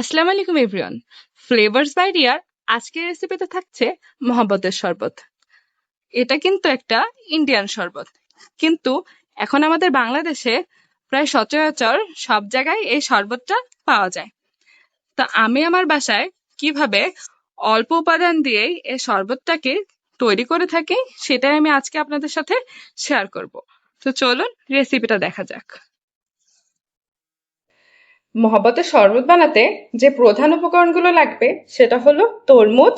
আসসালামু আলাইকুম everyone flavours by রিয়ার আজকের রেসিপিতে থাকছে মহব্বতের শরবত। এটা কিন্তু একটা ইন্ডিয়ান শরবত। কিন্তু এখন আমাদের বাংলাদেশে প্রায় সচরাচর সব জায়গায় এই শরবতটা পাওয়া যায়। তো আমি আমার বাসায় কীভাবে অল্প উপাদান দিয়েই এই শরবতটাকে তৈরি করে থাকি, সেটাই আমি আজকে আপনাদের সাথে শেয়ার করব। তো চলুন রেসিপিটা দেখা যাক। মহব্বতের শরবত বানাতে যে প্রধান উপকরণগুলো লাগবে, সেটা হলো তরমুজ,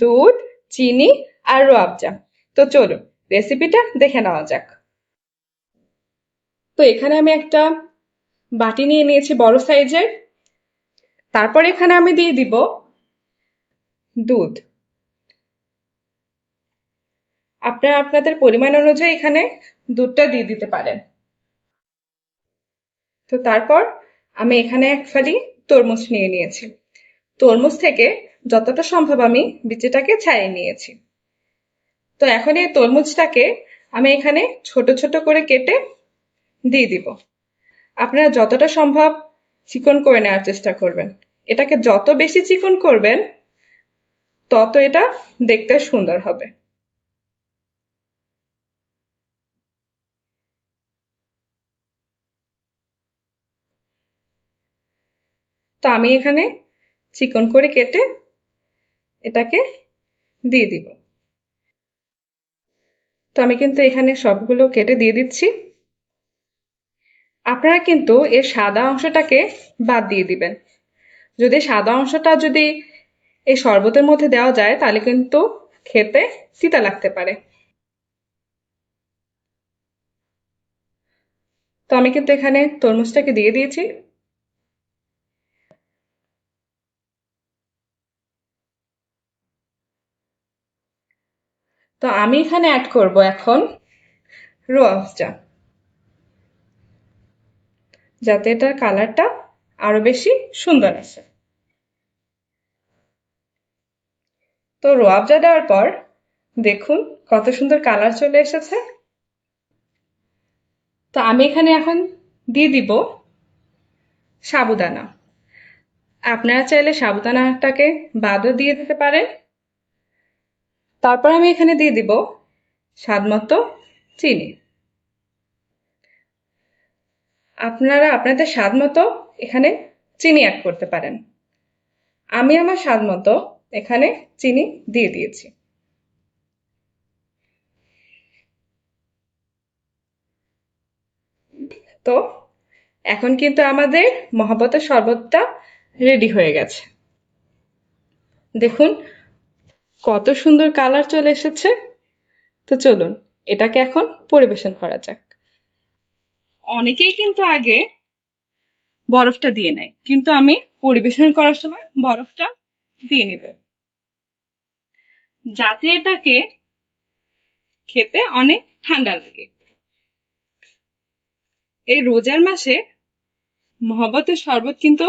দুধ, চিনি আর রোয়াবজা তো চলুন রেসিপিটা দেখে নেওয়া যাক। তো এখানে আমি একটা বাটি নিয়ে নিয়েছি বড় সাইজের। তারপর এখানে আমি দিয়ে দিব দুধ। আপনারা আপনাদের পরিমাণ অনুযায়ী এখানে দুধটা দিয়ে দিতে পারেন। তো তারপর আমি এখানে এক ফালি তরমুজ নিয়ে নিয়েছি। তরমুজ থেকে যতটা সম্ভব আমি বিচিটাকে ছাড়িয়ে নিয়েছি। তো এখন এই তরমুজটাকে আমি এখানে ছোট ছোট করে কেটে দিয়ে দিব। আপনারা যতটা সম্ভব চিকন করে নেওয়ার চেষ্টা করবেন। এটাকে যত বেশি চিকন করবেন, তত এটা দেখতে সুন্দর হবে। তো আমি এখানে চিকন করে কেটে এটাকে দিয়ে দিব। তো আমি কিন্তু এখানে সবগুলো কেটে দিয়ে দিচ্ছি। আপনারা কিন্তু এর সাদা অংশটাকে বাদ দিয়ে দিবেন। যদি সাদা অংশটা যদি এই শরবতের মধ্যে দেওয়া যায়, তাহলে কিন্তু খেতে তিতা লাগতে পারে। তো আমি কিন্তু এখানে তরমুজটাকে দিয়ে দিয়েছি। তো আমি এখানে অ্যাড করব এখন রোয়াবজা যাতে এটার কালারটা আরও বেশি সুন্দর আসে। তো রোয়াবজা দেওয়ার পর দেখুন কত সুন্দর কালার চলে এসেছে। তো আমি এখানে এখন দিয়ে দিব সাবুদানা। আপনারা চাইলে সাবুদানাটাকে বাদও দিয়ে দিতে পারেন। তারপর আমি এখানে দিয়ে দিব স্বাদ মতো চিনি। আপনারা আপনাদের স্বাদ মতো এখানে চিনি অ্যাড করতে পারেন। আমি আমার স্বাদ মতো এখানে চিনি দিয়ে দিয়েছি। তো এখন কিন্তু আমাদের মহাবতের শরবতটা রেডি হয়ে গেছে। দেখুন কত সুন্দর কালার চলে এসেছে। তো চলুন, এটাকে এখন পরিবেশন করা যাক। অনেকেই কিন্তু আগে বরফটা দিয়ে নেয়, কিন্তু আমি পরিবেশন করার সময় বরফটা দিয়ে নেব। যাতে এটাকে খেতে অনেক ঠান্ডা লাগে। এই রোজার মাসে মহব্বতের শরবত কিন্তু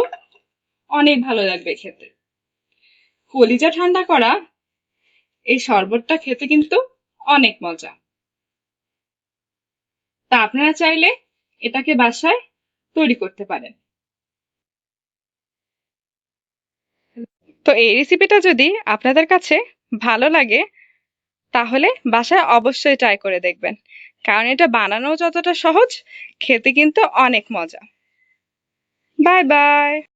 অনেক ভালো লাগবে খেতে। কলিজা ঠান্ডা করা এই শরবতটা খেতে কিন্তু অনেক মজা। তা আপনারা চাইলে এটাকে বাসায় তৈরি করতে পারেন। তো এই রেসিপিটা যদি আপনাদের কাছে ভালো লাগে, তাহলে বাসায় অবশ্যই ট্রাই করে দেখবেন। কারণ এটা বানানো যতটা সহজ, খেতে কিন্তু অনেক মজা। Bye bye